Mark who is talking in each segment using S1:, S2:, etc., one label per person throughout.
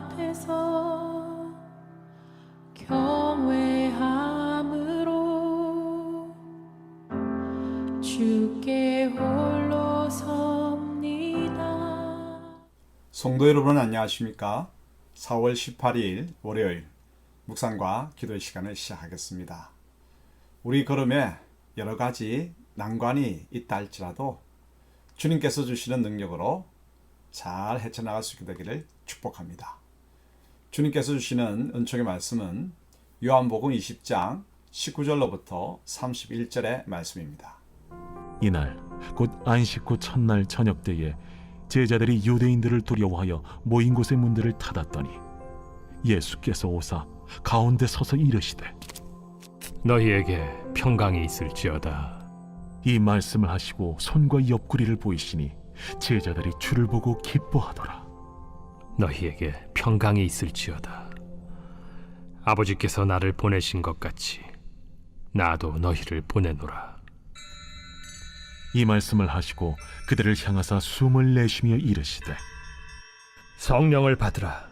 S1: 앞에서 경외함으로 주께 홀로 섭니다.
S2: 성도 여러분 안녕하십니까? 4월 18일 월요일 묵상과 기도의 시간을 시작하겠습니다. 우리 걸음에 여러 가지 난관이 있다 할지라도 주님께서 주시는 능력으로 잘 헤쳐나갈 수 있게 되기를 축복합니다. 주님께서 주시는 은총의 말씀은 요한복음 20장 19절로부터 31절의 말씀입니다.
S3: 이날 곧 안식 후 첫날 저녁 때에 제자들이 유대인들을 두려워하여 모인 곳의 문들을 닫았더니 예수께서 오사 가운데 서서 이르시되
S4: 너희에게 평강이 있을지어다.
S3: 이 말씀을 하시고 손과 옆구리를 보이시니 제자들이 주를 보고 기뻐하더라
S4: 너희에게 평강이 있을지어다. 아버지께서 나를 보내신 것 같이 나도 너희를 보내노라.
S3: 이 말씀을 하시고 그들을 향하사 숨을 내쉬며 이르시되
S4: 성령을 받으라.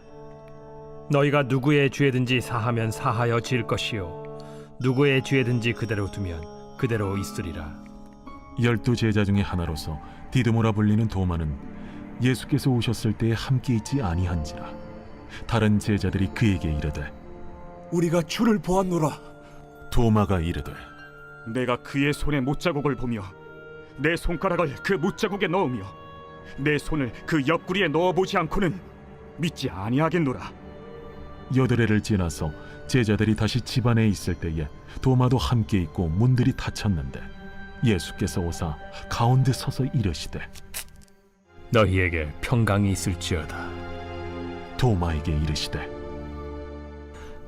S4: 너희가 누구의 죄든지 사하면 사하여 질 것이요 누구의 죄든지 그대로 두면 그대로 있으리라.
S3: 열두 제자 중에 하나로서 디드모라 불리는 도마는 예수께서 오셨을 때에 함께 있지 아니한지라 다른 제자들이 그에게 이르되
S5: 우리가 주를 보았노라.
S3: 도마가 이르되
S6: 내가 그의 손에 못자국을 보며 내 손가락을 그 못자국에 넣으며 내 손을 그 옆구리에 넣어보지 않고는 믿지 아니하겠노라.
S3: 여드레를 지나서 제자들이 다시 집안에 있을 때에 도마도 함께 있고 문들이 닫혔는데 예수께서 오사 가운데 서서 이르시되
S4: 너희에게 평강이 있을지어다.
S3: 도마에게 이르시되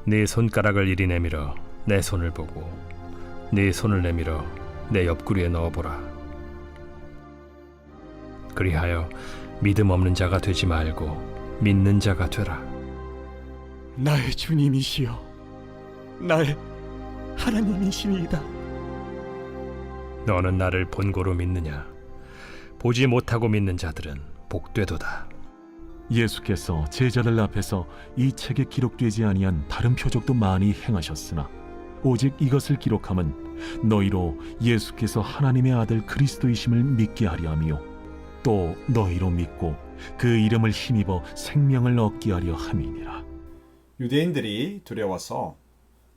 S4: 네 손가락을 이리 내밀어 내 손을 보고 네 손을 내밀어 내 옆구리에 넣어보라. 그리하여 믿음 없는 자가 되지 말고 믿는 자가 되라.
S5: 나의 주님이시여, 나의 하나님이시니이다.
S4: 너는 나를 본고로 믿느냐? 보지 못하고 믿는 자들은 복되도다.
S3: 예수께서 제자들 앞에서 이 책에 기록되지 아니한 다른 표적도 많이 행하셨으나 오직 이것을 기록함은 너희로 예수께서 하나님의 아들 그리스도이심을 믿게 하려 함이요 또 너희로 믿고 그 이름을 힘입어 생명을 얻게 하려 함이니라
S2: 유대인들이 두려워서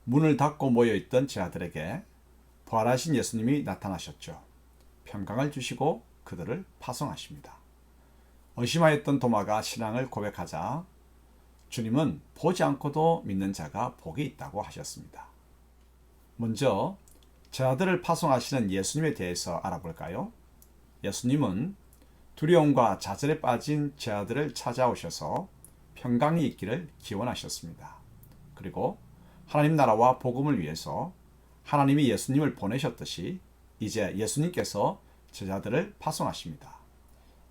S2: 문을 닫고 모여 있던 제자들에게 부활하신 예수님이 나타나셨죠. 평강을 주시고 그들을 파송하십니다. 의심하였던 도마가 신앙을 고백하자 주님은 보지 않고도 믿는 자가 복이 있다고 하셨습니다. 먼저 제자들을 파송하시는 예수님에 대해서 알아볼까요? 예수님은 두려움과 좌절에 빠진 제자들을 찾아오셔서 평강이 있기를 기원하셨습니다. 그리고 하나님 나라와 복음을 위해서 하나님이 예수님을 보내셨듯이 이제 예수님께서 제자들을 파송하십니다.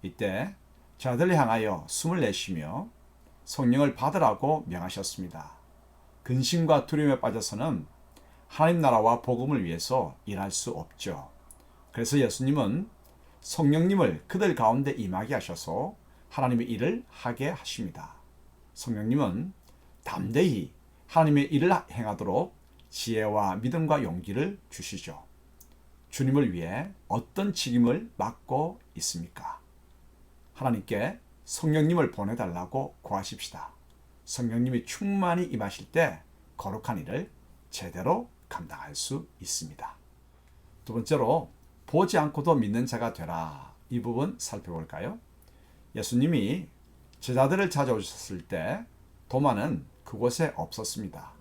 S2: 이때 제자들을 향하여 숨을 내쉬며 성령을 받으라고 명하셨습니다. 근심과 두려움에 빠져서는 하나님 나라와 복음을 위해서 일할 수 없죠. 그래서 예수님은 성령님을 그들 가운데 임하게 하셔서 하나님의 일을 하게 하십니다. 성령님은 담대히 하나님의 일을 행하도록 지혜와 믿음과 용기를 주시죠. 주님을 위해 어떤 책임을 맡고 있습니까? 하나님께 성령님을 보내달라고 구하십시다. 성령님이 충만히 임하실 때 거룩한 일을 제대로 감당할 수 있습니다. 두 번째로 보지 않고도 믿는 자가 되라. 이 부분 살펴볼까요? 예수님이 제자들을 찾아오셨을 때 도마는 그곳에 없었습니다.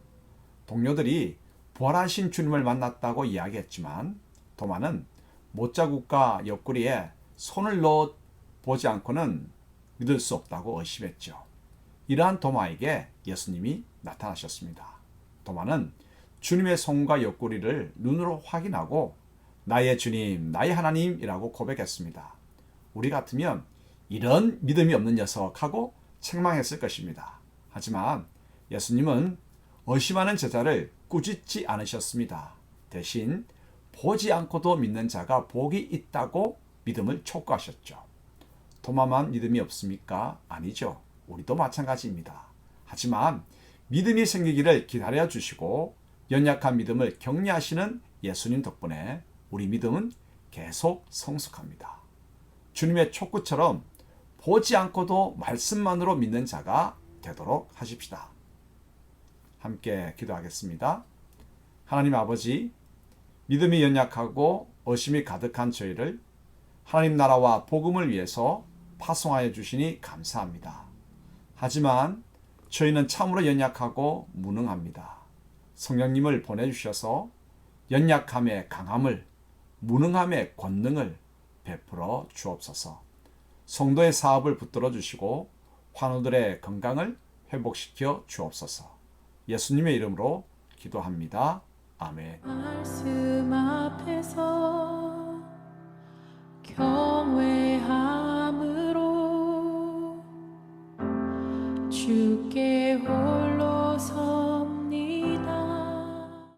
S2: 동료들이 부활하신 주님을 만났다고 이야기했지만 도마는 못자국과 옆구리에 손을 넣어 보지 않고는 믿을 수 없다고 의심했죠. 이러한 도마에게 예수님이 나타나셨습니다. 도마는 주님의 손과 옆구리를 눈으로 확인하고 나의 주님, 나의 하나님이라고 고백했습니다. 우리 같으면 이런 믿음이 없는 녀석하고 책망했을 것입니다. 하지만 예수님은 의심하는 제자를 꾸짖지 않으셨습니다. 대신 보지 않고도 믿는 자가 복이 있다고 믿음을 촉구하셨죠. 도마만 믿음이 없습니까? 아니죠. 우리도 마찬가지입니다. 하지만 믿음이 생기기를 기다려 주시고 연약한 믿음을 격려하시는 예수님 덕분에 우리 믿음은 계속 성숙합니다. 주님의 촉구처럼 보지 않고도 말씀만으로 믿는 자가 되도록 하십시다. 함께 기도하겠습니다. 하나님 아버지, 믿음이 연약하고 의심이 가득한 저희를 하나님 나라와 복음을 위해서 파송하여 주시니 감사합니다. 하지만 저희는 참으로 연약하고 무능합니다. 성령님을 보내주셔서 연약함의 강함을, 무능함의 권능을 베풀어 주옵소서. 성도의 사업을 붙들어 주시고 환우들의 건강을 회복시켜 주옵소서. 예수님의 이름으로 기도합니다. 아멘.
S1: 말씀 앞에서 경외함으로 주께 올